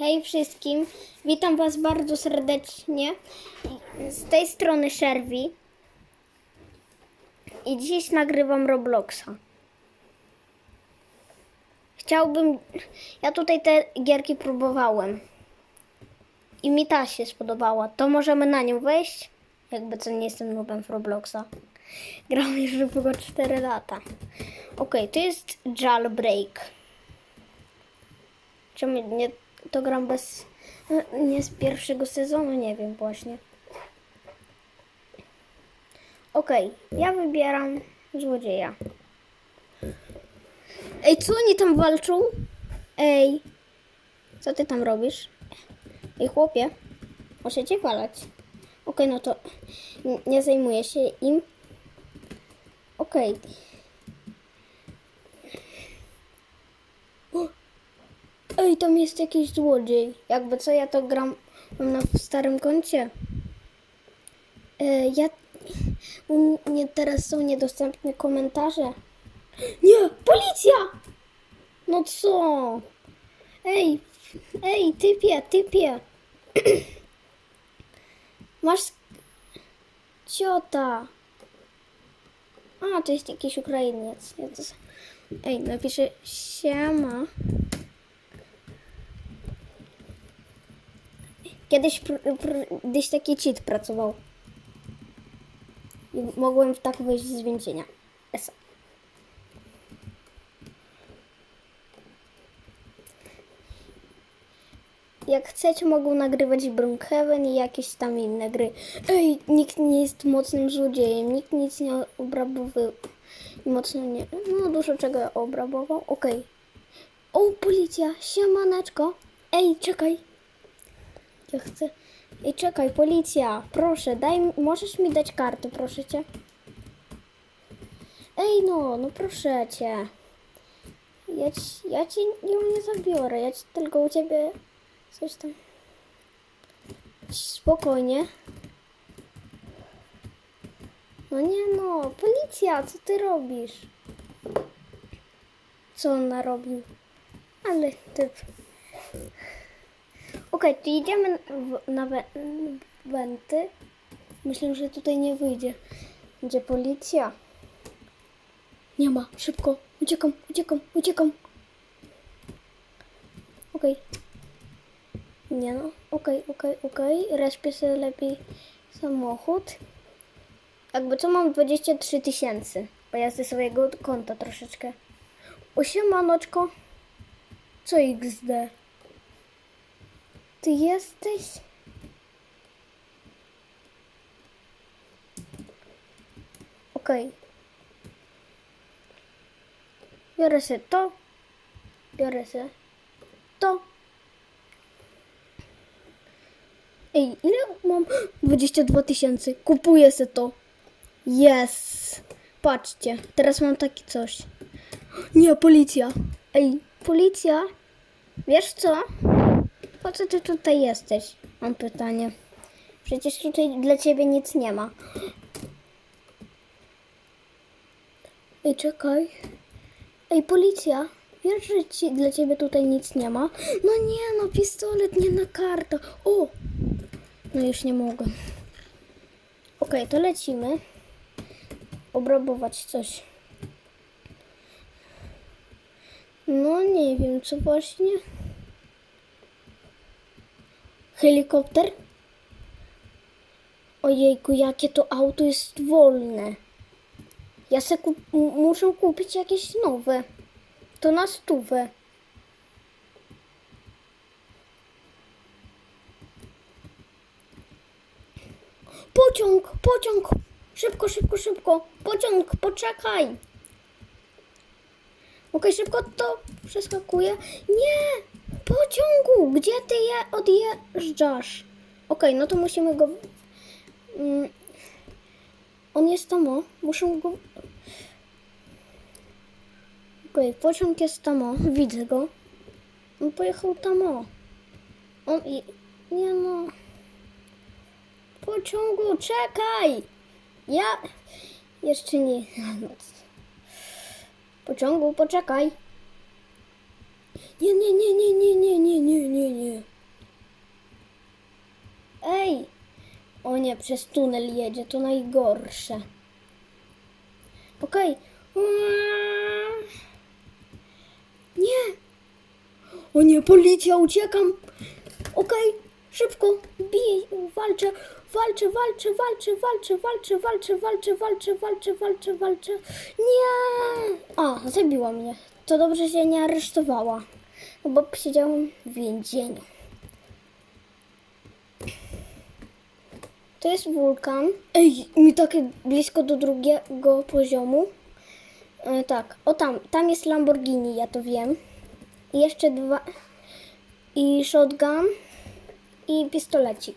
Hej wszystkim, witam Was bardzo serdecznie. Z tej strony Sherwi. I dziś nagrywam Robloxa. Chciałbym. Ja tutaj te gierki próbowałem. I mi ta się spodobała. To możemy na nią wejść. Jakby co nie jestem nubem w Robloxa. Gram już tylko 4 lata. Okej, to jest Jailbreak. Czemu nie to gram bez. Nie z pierwszego sezonu, nie wiem właśnie. Okej, ja wybieram złodzieja. Ej, co oni tam walczą? Ej, co ty tam robisz? Ej, chłopie, muszę cię walać. Okej, no to nie zajmuję się im. Okej. O, Ej, tam jest jakiś złodziej. Jakby co, ja to gram na starym koncie. E, ja... U mnie teraz są niedostępne komentarze. Nie, policja! No co? Ej, ej, typie, typie. Masz... Ciota. A, to jest jakiś Ukrainiec. Ej, napiszę siema. Kiedyś, pr, pr, kiedyś taki cheat pracował. I mogłem tak wejść z więzienia. Esa. Jak chcecie, mogą nagrywać Brookhaven i jakieś tam inne gry. Ej, nikt nie jest mocnym złodziejem, nikt nic nie obrabował. Mocno nie. No, dużo czego obrabował. Okej. O, policja, siemaneczko. Ej, czekaj. Ja chcę. Ej, czekaj, policja, proszę, daj, możesz mi dać kartę, proszę cię. Ej, no, no proszę cię. Ja ci, ja ci ją nie zabiorę, ja ci tylko u ciebie coś tam. Spokojnie. No nie no, policja, co ty robisz? Co on narobił? Ale typ. Okej, to idziemy na we, wenty. Myślę, że tutaj nie wyjdzie. Gdzie policja? Nie ma. Szybko. Uciekam, uciekam, uciekam. Okej. Nie no. Okej, okej, okej. Respię sobie lepiej samochód. Jakby co mam 23 tysięcy. Bo ja ze swojego konta troszeczkę. Osiemanoczko. Co XD? Ty jesteś? Okej. Biorę se to. Biorę se to. Ej, ile mam? 22 tysięcy. Kupuję se to. Yes. Patrzcie, teraz mam taki coś. Nie, policja. Ej, policja. Wiesz co? Po co ty tutaj jesteś? Mam pytanie. Przecież tutaj dla ciebie nic nie ma. Ej, czekaj. Ej, policja. Wiesz, że ci, dla ciebie tutaj nic nie ma? No nie, no pistolet, nie na karta. O! No już nie mogę. Okej, to lecimy. Obrabować coś. No nie wiem, co właśnie. Helikopter? Ojejku, jakie to auto jest wolne. Ja se kup- muszę kupić jakieś nowe. To na stówę. Pociąg, pociąg. Szybko, szybko, szybko. Pociąg, poczekaj. Okej, szybko to przeskakuję. Nie! Pociągu! Gdzie ty je odjeżdżasz? Okej, no to musimy go... Mm. On jest tam, o. Muszę go... Okej, pociąg jest tam, o. Widzę go. On pojechał tam, o. On i... Nie no... Pociągu, czekaj! Ja... Jeszcze nie... Pociągu, poczekaj. Nie, nie, nie, nie, nie, nie, nie, nie, nie, nie. Ej! O nie, przez tunel jedzie, to najgorsze. Okej. Okay. Nie! O nie, policja, uciekam! Okej, okay. szybko, bij, walczę, walczę, walczę, walczę, walczę, walczę, walczę, walczę, walczę, walczę, walczę, walczę. Nie! A, zabiła mnie, to dobrze się nie aresztowała, no bo siedziałem w więzieniu. To jest wulkan. Ej, mi takie blisko do drugiego poziomu. E, tak, o tam, tam jest Lamborghini, ja to wiem. I jeszcze dwa. I shotgun. I pistolecik.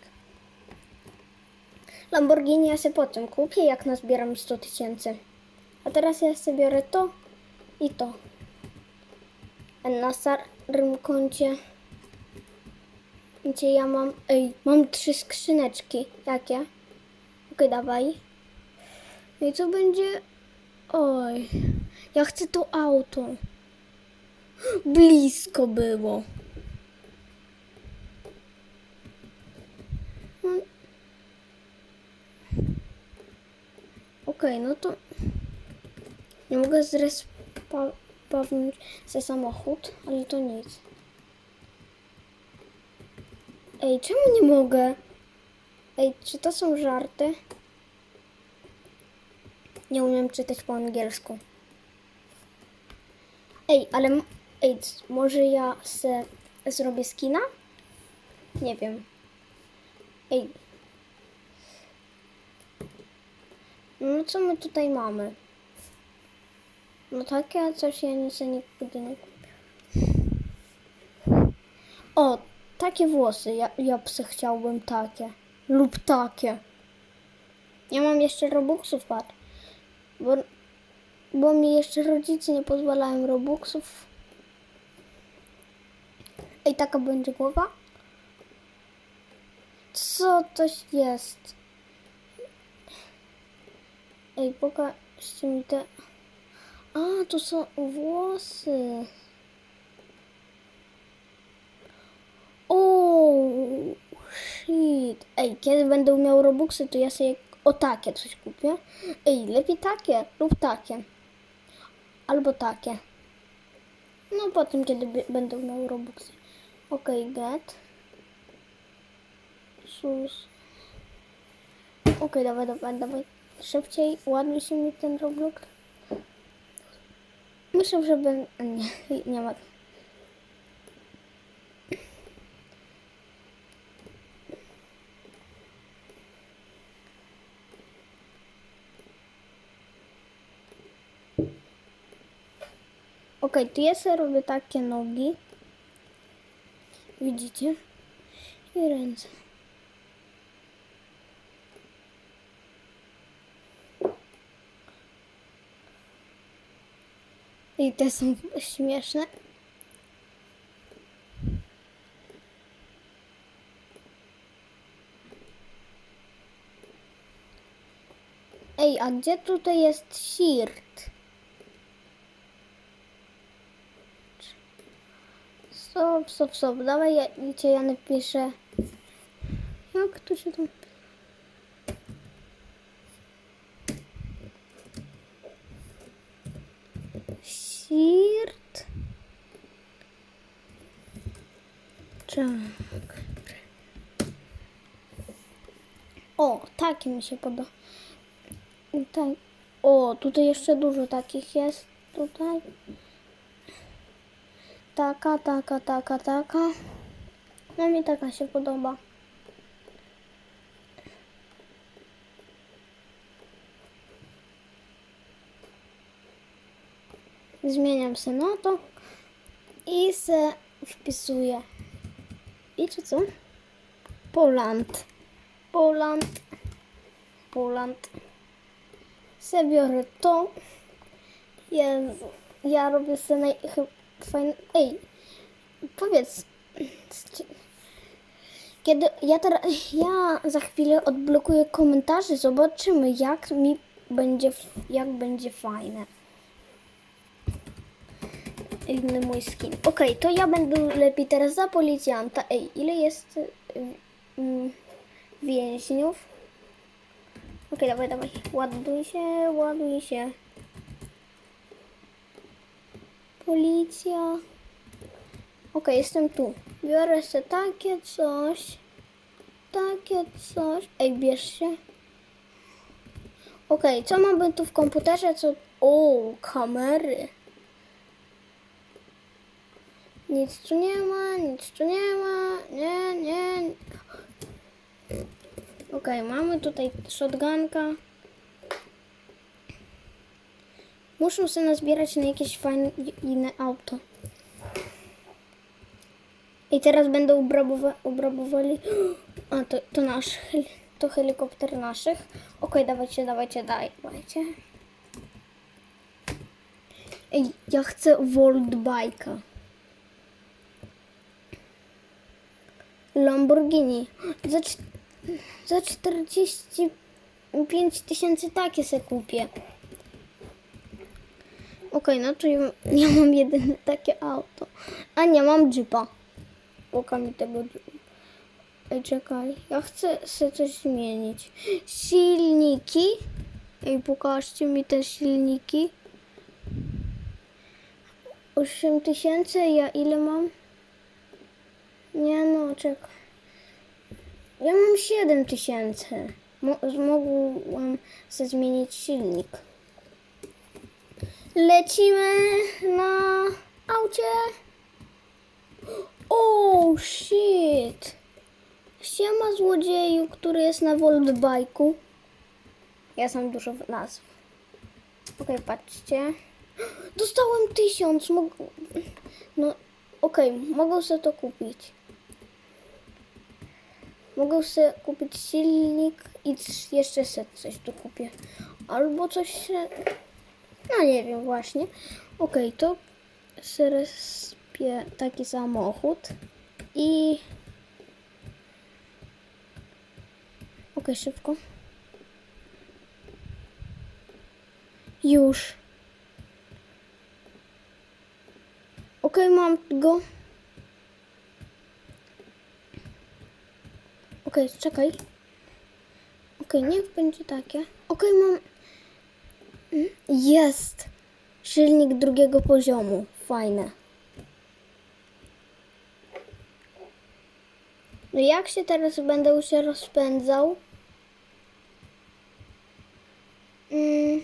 Lamborghini ja sobie potem kupię, jak nazbieram 100 tysięcy. A teraz ja sobie biorę to i to. Na starym koncie. Gdzie ja mam. Ej, mam trzy skrzyneczki. Jakie? Okej, dawaj. No i co będzie? Oj, ja chcę to auto. Blisko było. No. Okej, no to nie mogę zrespawnić ze samochód, ale to nic. Ej, czemu nie mogę? Ej, czy to są żarty? Nie umiem czytać po angielsku. Ej, ale ej, może ja se zrobię skina? Nie wiem. Ej. No co my tutaj mamy? No takie coś ja nigdy nie kupię. O, takie włosy. Ja, ja psy chciałbym takie. Lub takie. Ja mam jeszcze robuxów, patrz. Bo, bo mi jeszcze rodzice nie pozwalają robuxów. Ej, taka będzie głowa? Co to jest? Ej, pokażcie mi te... A, to są włosy. O, shit. Ej, kiedy będę miał robuxy, to ja sobie o takie coś kupię. Ej, lepiej takie lub takie. Albo takie. No potem, kiedy będę miał robuxy. Okej, get. Sus. Okej, dawaj, dawaj, dawaj. Szybciej, ładnie się mi ten Roblox. Myślę, że będę... Nie, nie ma. Okej, tu ja sobie robię takie nogi. Widzicie? I ręce. I te są śmieszne. Ej, a gdzie tutaj jest Sirt? Stop, stop, stop. Dawaj, ja, ja napiszę. Jak to się tam... Sirt. Czak. O, taki mi się podoba. Tak. O, tutaj jeszcze dużo takich jest. Tutaj. Taka, taka, taka, taka. No mi taka się podoba. Zmieniam se na to i se wpisuję. Wiecie co? Poland. Poland. Poland. Se biorę to. Jezu. Ja robię sobie naj... Ej, powiedz. Kiedy ja teraz... Ja za chwilę odblokuję komentarze. Zobaczymy, jak mi będzie... Jak będzie fajne. Inny mój skin. Okej, to ja będę lepiej teraz za policjanta. Ej, ile jest y, mm, więźniów? Okej, dawaj, dawaj. Ładuj się, ładuj się. Policja. Okej, jestem tu. Biorę sobie takie coś. Takie coś. Ej, bierz się. Okej, co mamy tu w komputerze? Co... O, kamery. Nic tu nie ma, nic tu nie ma. Nie, nie. Okej, mamy tutaj shotgunka. Muszę sobie nazbierać na jakieś fajne inne auto. I teraz będą obrabowa- obrabowali. A to, to nasz. To helikopter naszych. Okej, dawajcie, dawajcie, dawajcie. Ej, ja chcę World Bike'a. Lamborghini. Za, za 45 tysięcy takie se kupię. Okej, no to ja, mam jedyne takie auto. A nie, mam jeepa. Poka mi tego jeepa. Ej, czekaj. Ja chcę sobie coś zmienić. Silniki. Ej, pokażcie mi te silniki. 8 tysięcy, ja ile mam? Nie no, czekaj. Ja mam 7 tysięcy. Mo- Mogłam sobie zmienić silnik. Lecimy na aucie. Oh shit. Siema złodzieju, który jest na Voltbike'u. Ja sam dużo nazw. Okej, patrzcie. Dostałem tysiąc. Mog... No, okej, mogę sobie to kupić. Mogę sobie kupić silnik i jeszcze sobie coś tu kupię. Albo coś się... No nie wiem właśnie. Okej, to sobie spię taki samochód i... Okej, szybko. Już. Okej, mam go. Okej, czekaj. Okej, niech będzie takie. Okej, mam... Mm, Jest! Silnik drugiego poziomu. Fajne. No jak się teraz będę się rozpędzał? Mm.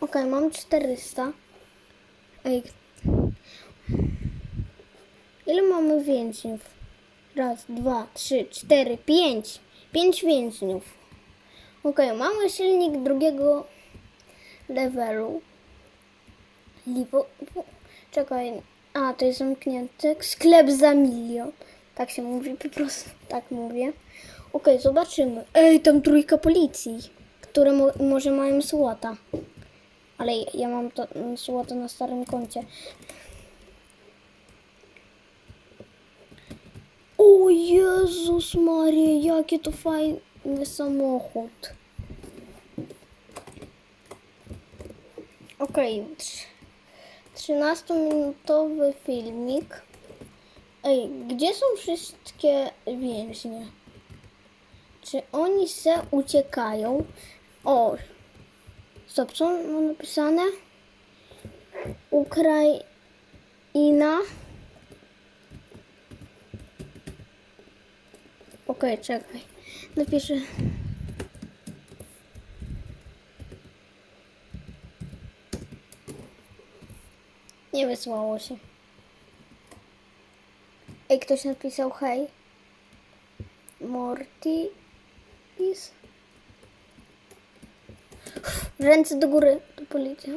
Okej, mam 400. Ile mamy więźniów? Raz, dwa, trzy, cztery, pięć. Pięć więźniów. Okej, mamy silnik drugiego levelu. Liwo... Czekaj. A, to jest zamknięty. Sklep za milion. Tak się mówi, po prostu tak mówię. Okej, zobaczymy. Ej, tam trójka policji, które mo może mają słota. Ale ja- mam to mm, złoto na starym koncie. O Jezus Maria, jaki to fajny samochód. Okej, trz- 13-minutowy filmik. Ej, gdzie są wszystkie więźnie? Czy oni se uciekają? O, stop, co mam napisane? Ukraina. Okej, czekaj. Napiszę. Nie wysłało się. Ej, ktoś napisał hej. Morty is. Ręce do góry, to policja.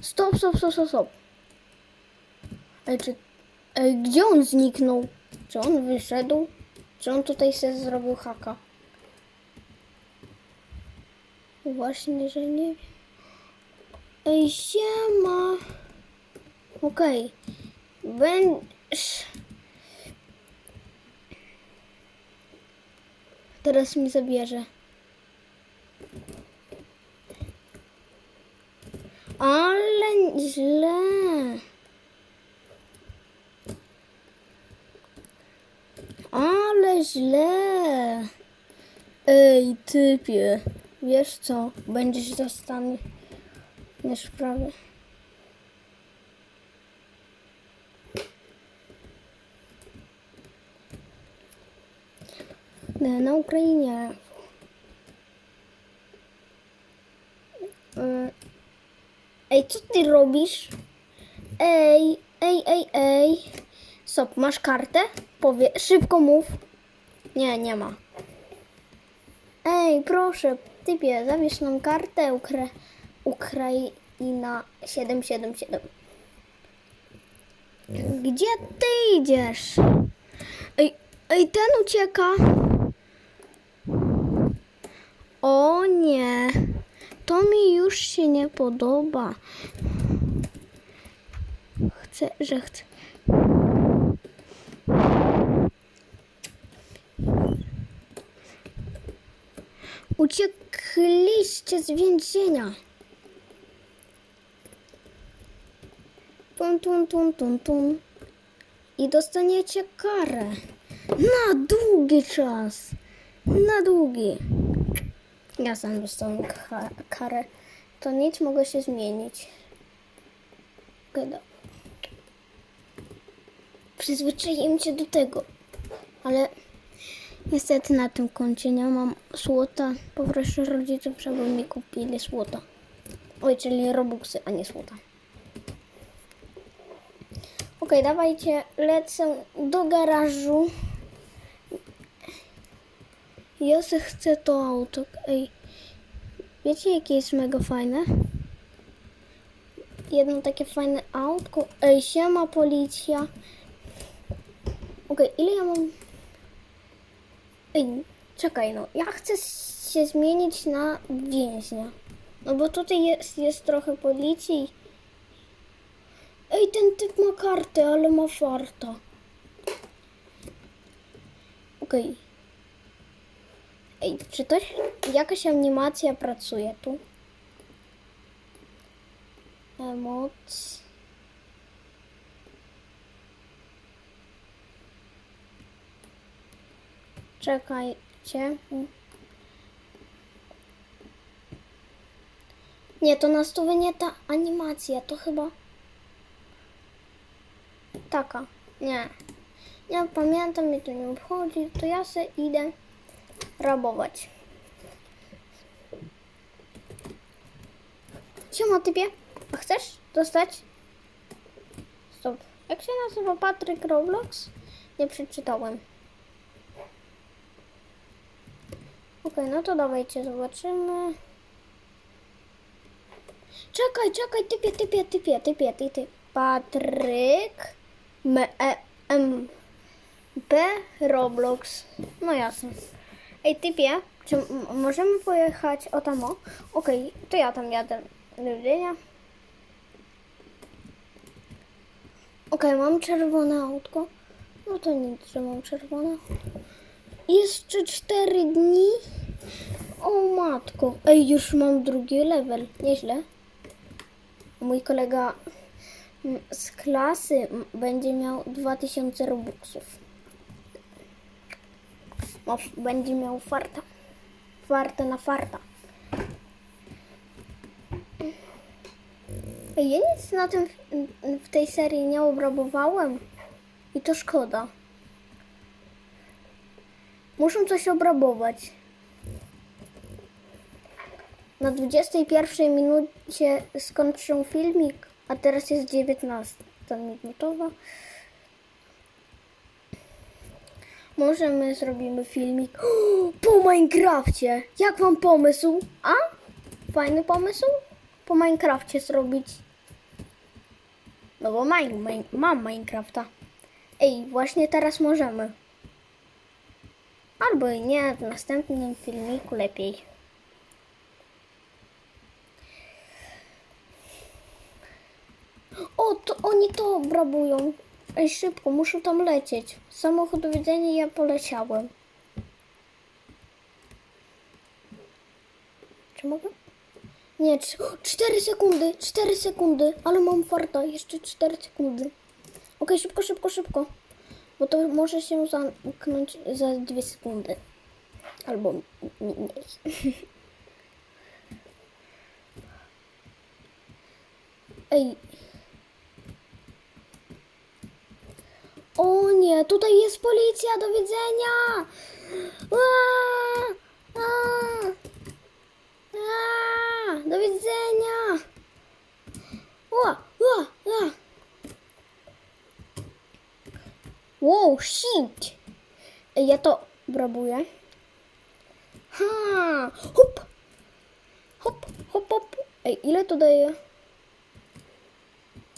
Stop, stop, stop, stop, stop. Ej, czy... Ej, gdzie on zniknął? Czy on wyszedł? Czy on tutaj sobie zrobił haka? Właśnie, że nie wiem. Ej, siema. Okej. Będziesz... Teraz mi zabierze. Ale źle. Ale źle. Ej, typie. Wiesz co? Będziesz zastany. Wiesz prawie. Na Ukrainie. Ej, co ty robisz? Ej, ej, ej, ej. Stop, masz kartę? Powie, szybko mów. Nie, nie ma. Ej, proszę, typie, zabierz nam kartę Ukra Ukraina 777. Gdzie ty idziesz? Ej, ej, ten ucieka. O nie, to mi już się nie podoba. Chcę, że chcę. Uciekliście z więzienia. Tun, tun, tun, tun, tun. I dostaniecie karę. Na długi czas. Na długi. Ja sam dostałem ka- karę. To nic mogło się zmienić. Gada. Przyzwyczaiłem się do tego. Ale niestety na tym koncie nie mam złota. Poproszę rodziców, żeby mi kupili złota. Oj, czyli robuxy, a nie złota. Okej, dawajcie, lecę do garażu. Ja chcę to auto. Ej, wiecie jakie jest mega fajne? Jedno takie fajne autko. Ej, siema policja. Okej, ile ja mam? Ej, czekaj no. Ja chcę się zmienić na więźnia. No bo tutaj jest, jest trochę policji. Ej, ten typ ma kartę, ale ma farta. Okej. Ej, czy to jakaś animacja pracuje tu? Emoc. Czekajcie. Nie, to na stówę nie ta animacja, to chyba taka. Nie. Nie pamiętam, mnie to nie obchodzi, to ja se idę rabować. Siema typie, a chcesz dostać? Stop. Jak się nazywa Patryk Roblox? Nie przeczytałem. Okej, no to dawajcie, zobaczymy. Czekaj, czekaj, typie, typie, typie, typie, typie. Patryk M e, M P Roblox. No jasne. Ej, typie, czy możemy pojechać o tam? Okej, to ja tam jadę. Do widzenia. Okej, mam czerwone autko. No to nic, że mam czerwone. Jeszcze cztery dni. O matko. Ej, już mam drugi level. Nieźle. Mój kolega z klasy będzie miał 2000 robuxów. Będzie miał farta. Farta na farta. Ja nic na tym w tej serii nie obrabowałem. I to szkoda. Muszę coś obrabować. Na 21 minucie skończył filmik, a teraz jest 19 minutowa. Może my zrobimy filmik po Minecrafcie. Jak wam pomysł? A? Fajny pomysł? Po Minecrafcie zrobić. No bo main, main, mam Minecrafta. Ej, właśnie teraz możemy. Albo i nie, w następnym filmiku lepiej. O, to oni to obrabują. Ej, szybko, muszę tam lecieć. Samochód do widzenia, ja poleciałem. Czy mogę? Nie, cz- 4 sekundy, 4 sekundy, ale mam farta, jeszcze 4 sekundy. Okej, szybko, szybko, szybko. Bo to może się zamknąć za dwie sekundy. Albo mniej. Ej. O nie, tutaj jest policja, do widzenia! Do widzenia! Ua! Ua! Ua! Wow, shit! Ja to brabuję. Ha! Hop! Hop, hop, hop. Ej, ile to daje?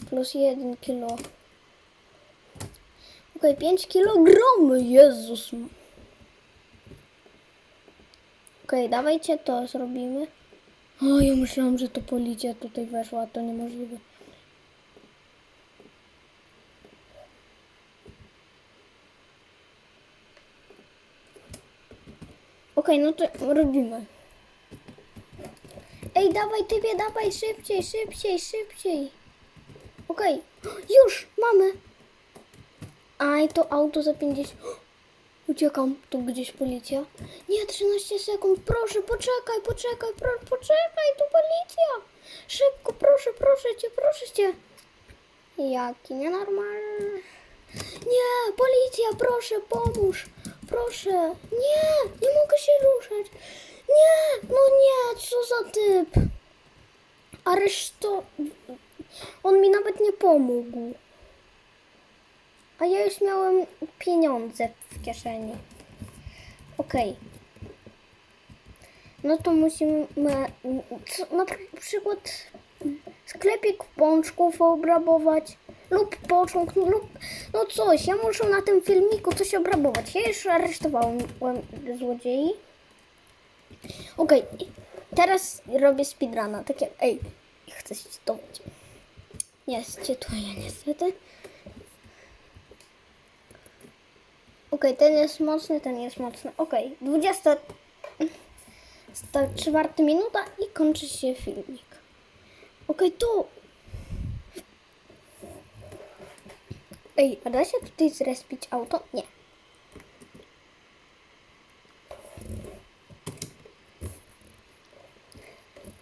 Plus jeden kilo. Okej, 5 kilogramy, Jezus. Okej, dawajcie to zrobimy. O, ja myślałam, że to policja tutaj weszła, to niemożliwe. Okej, no to robimy. Ej, dawaj typie, dawaj szybciej, szybciej, szybciej. Okej, już, mamy. Aj, to auto za 50. Uciekam, tu gdzieś policja. Nie, 13 sekund, proszę, poczekaj, poczekaj, pro, poczekaj, tu policja. Szybko, proszę, proszę cię, proszę cię. Jaki nienormalny. Nie, policja, proszę, pomóż. Proszę. Nie, nie mogę się ruszać. Nie, no nie, co za typ. Areszto... On mi nawet nie pomógł. A ja już miałem pieniądze w kieszeni. Okej. No to musimy na przykład sklepik pączków obrabować lub pociąg lub no coś. Ja muszę na tym filmiku coś obrabować. Ja już aresztowałem złodziei. Okej, teraz robię speedruna. Takie, ej, chcę się to. Jest, czytuję niestety. Okej, ten jest mocny, ten jest mocny. Okej, 24 minuta i kończy się filmik. Okej, tu. Ej, a da się tutaj zrespić auto? Nie.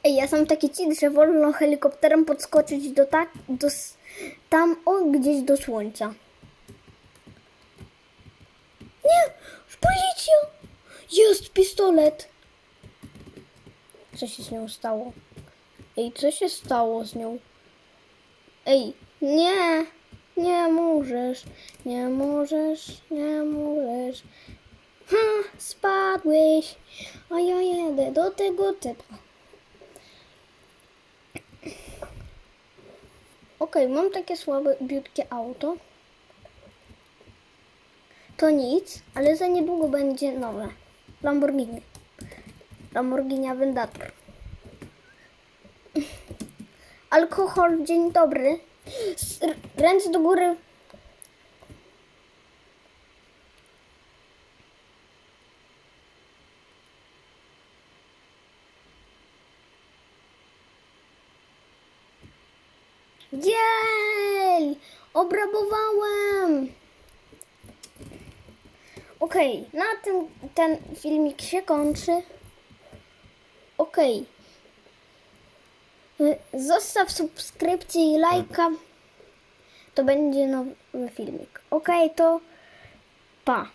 Ej, ja sam taki cid, że wolno helikopterem podskoczyć do tak, do, tam, o, gdzieś do słońca. Nie! Policja! Jest pistolet! Co się z nią stało? Ej, co się stało z nią? Ej, nie! Nie możesz, nie możesz, nie możesz. Ha, spadłeś, a ja jedę do tego typa. Okej, mam takie słabe, biutkie auto. To nic, ale za niedługo będzie nowe. Lamborghini. Lamborghini Aventador. Alkohol, dzień dobry. Ręce do góry. Dzień! Obrabowałem! Okej, na tym ten filmik się kończy. Okej. Y, Zostaw subskrypcję i lajka. To będzie nowy filmik. Okej, to pa.